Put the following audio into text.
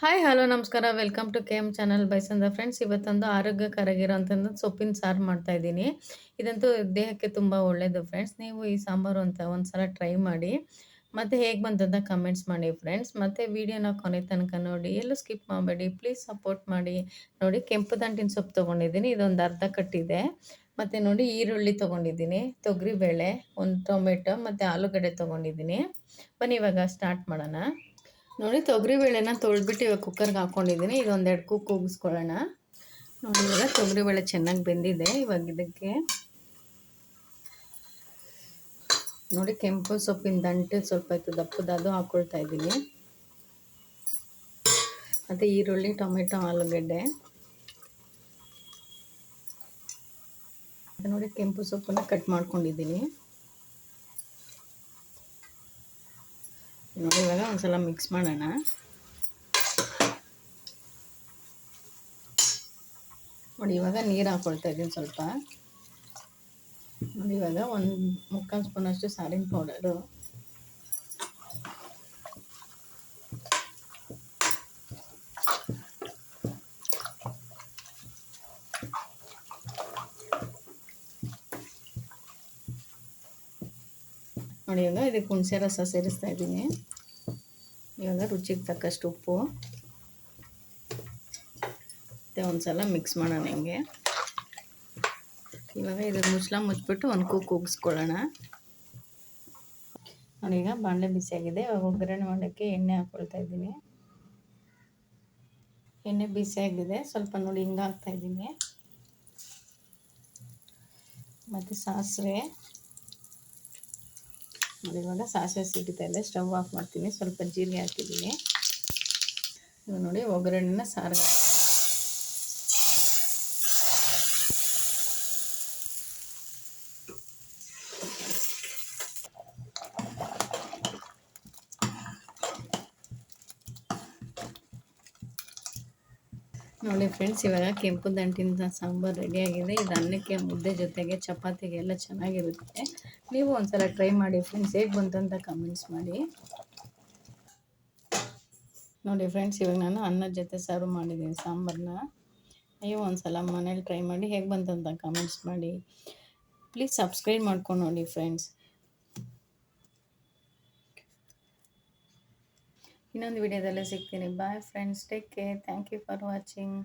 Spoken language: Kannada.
ಹಾಯ್ ಹಲೋ ನಮಸ್ಕಾರ. Welcome to K M channel ಬೈಸಂದ friends ಇವತ್ತೊಂದು ಆರೋಗ್ಯಕರಾಗಿರೋಂಥದ್ದು ಸೊಪ್ಪಿನ ಸಾರು ಮಾಡ್ತಾ ಇದ್ದೀನಿ. ಇದಂತೂ ದೇಹಕ್ಕೆ ತುಂಬ ಒಳ್ಳೆಯದು ಫ್ರೆಂಡ್ಸ್ ನೀವು ಈ ಸಾಂಬಾರು ಅಂತ ಒಂದು ಸಲ ಟ್ರೈ ಮಾಡಿ. ಮತ್ತು ಹೇಗೆ ಬಂತಂತ ಕಮೆಂಟ್ಸ್ ಮಾಡಿ ಫ್ರೆಂಡ್ಸ್ ಮತ್ತು ವಿಡಿಯೋನ ಕೊನೆ ತನಕ ನೋಡಿ. ಎಲ್ಲೂ ಸ್ಕಿಪ್ ಮಾಡಬೇಡಿ. ಪ್ಲೀಸ್ ಸಪೋರ್ಟ್ ಮಾಡಿ. ನೋಡಿ, ಕೆಂಪು ದಂಟಿನ ಸೊಪ್ಪು ತೊಗೊಂಡಿದ್ದೀನಿ. ಇದೊಂದು ಅರ್ಧ ಕಟ್ಟಿದೆ ಮತ್ತು ನೋಡಿ, ಈರುಳ್ಳಿ ತೊಗೊಂಡಿದ್ದೀನಿ. ತೊಗರಿಬೇಳೆ, ಒಂದು ಟೊಮೆಟೊ, ಮತ್ತು ಆಲೂಗಡ್ಡೆ ತೊಗೊಂಡಿದ್ದೀನಿ. ಬನ್ನಿ, ಇವಾಗ ಸ್ಟಾರ್ಟ್ ಮಾಡೋಣ. ನೋಡಿ ತೊಗರಿಬೇಳೆನ ತೊಳೆದ್ಬಿಟ್ಟು ಇವಾಗ ಕುಕ್ಕರ್ಗೆ ಹಾಕ್ಕೊಂಡಿದ್ದೀನಿ ಈಗ ಒಂದೆರಡು ಕುಕ್ ಕೂಗಿಸ್ಕೊಳ್ಳೋಣ. ನೋಡಿ, ಇವಾಗ ತೊಗರಿಬೇಳೆ ಚೆನ್ನಾಗಿ ಬೆಂದಿದೆ. ಇವಾಗ ಇದಕ್ಕೆ ನೋಡಿ, ಕೆಂಪು ಸೊಪ್ಪಿನ ದಂಟು ಸ್ವಲ್ಪ ಇತ್ತು ದಪ್ಪದ ಅದು ಹಾಕ್ಕೊಳ್ತಾ ಇದ್ದೀನಿ. ಮತ್ತು ಈರುಳ್ಳಿ, ಟೊಮೆಟೊ, ಆಲೂಗಡ್ಡೆ. ನೋಡಿ, ಕೆಂಪು ಸೊಪ್ಪನ್ನು ಕಟ್ ಮಾಡ್ಕೊಂಡಿದ್ದೀನಿ. ನೋಡಿ, ಇವಾಗ ಒಂದ್ಸಲ ಮಿಕ್ಸ್ ಮಾಡೋಣ. ನೋಡಿ, ಇವಾಗ ನೀರು ಹಾಕ್ಕೊಳ್ತಾ ಇದ್ದೀನಿ ಸ್ವಲ್ಪ. ನೋಡಿ, ಇವಾಗ ಒಂದು ಮುಕ್ಕಾಲು ಸ್ಪೂನಷ್ಟು ಸಾರಿನ ಪೌಡರು ನೋಡಿ ಇವಾಗ ಇದಕ್ಕೆ ಹುಣಸೆ ರಸ ಸೇರಿಸ್ತಾ ಇದ್ದೀನಿ. ಇವಾಗ ರುಚಿಗೆ ತಕ್ಕಷ್ಟು ಉಪ್ಪು. ಮತ್ತು ಒಂದು ಸಲ ಮಿಕ್ಸ್ ಮಾಡೋಣ ಹಿಂಗೆ. ಇವಾಗ ಇದಕ್ಕೆ ಮುಚ್ಚಳ ಮುಚ್ಚಿಬಿಟ್ಟು ಒಂದು ಕುಕ್ ಕೂಗಿಸ್ಕೊಳ್ಳೋಣ ನಾನೀಗ ಬಾಣಲೆ ಬಿಸಿಯಾಗಿದೆ ಒಗ್ಗರಣೆ ಮಾಡೋಕ್ಕೆ ಎಣ್ಣೆ ಹಾಕ್ಕೊಳ್ತಾ ಇದ್ದೀನಿ. ಎಣ್ಣೆ ಬಿಸಿಯಾಗಿದೆ ಸ್ವಲ್ಪ ನೋಡಿ ಹಿಂಗೆ ಹಾಕ್ತಾಯಿದ್ದೀನಿ ಮತ್ತು ಸಾಸಿವೆ. ಇವಾಗ ಸಾಸಿವೆ ಸಿಗುತ್ತೆ ಇದೆ ಸ್ಟವ್ ಆಫ್ ಮಾಡ್ತೀನಿ. ಸ್ವಲ್ಪ ಜೀರಿಗೆ ಹಾಕಿದ್ದೀನಿ. ನೋಡಿ ಒಗ್ಗರಣೆನ ಸಾರು ನೋಡಿ ಫ್ರೆಂಡ್ಸ್, ಇವಾಗ ಕೆಂಪು ದಂಟಿನ ಸಾಂಬಾರು ರೆಡಿಯಾಗಿದೆ. ಇದು ಅನ್ನಕ್ಕೆ, ಮುದ್ದೆ ಜೊತೆಗೆ ಚಪಾತಿಗೆ ಎಲ್ಲ ಚೆನ್ನಾಗಿರುತ್ತೆ. ನೀವು ಒಂದ್ಸಲ ಟ್ರೈ ಮಾಡಿ ಫ್ರೆಂಡ್ಸ್, ಹೇಗೆ ಅಂತ ಕಮೆಂಟ್ಸ್ ಮಾಡಿ. ನೋಡಿ ಫ್ರೆಂಡ್ಸ್, ಇವಾಗ ನಾನು ಅನ್ನದ ಜೊತೆ ಸರ್ವ್ ಮಾಡಿದ್ದೀನಿ ಸಾಂಬಾರನ್ನ ನೀವು ಒಂದ್ಸಲ ಮನೇಲಿ ಟ್ರೈ ಮಾಡಿ, ಹೇಗೆ ಬಂತಂತ ಕಮೆಂಟ್ಸ್ ಮಾಡಿ. ಪ್ಲೀಸ್ ಸಬ್ಸ್ಕ್ರೈಬ್ ಮಾಡ್ಕೊಂಡು ನೋಡಿ ಫ್ರೆಂಡ್ಸ್. ಇನ್ನೊಂದು ವಿಡಿಯೋದಲ್ಲೇ ಸಿಗ್ತೀನಿ. Bye friends take care thank you for watching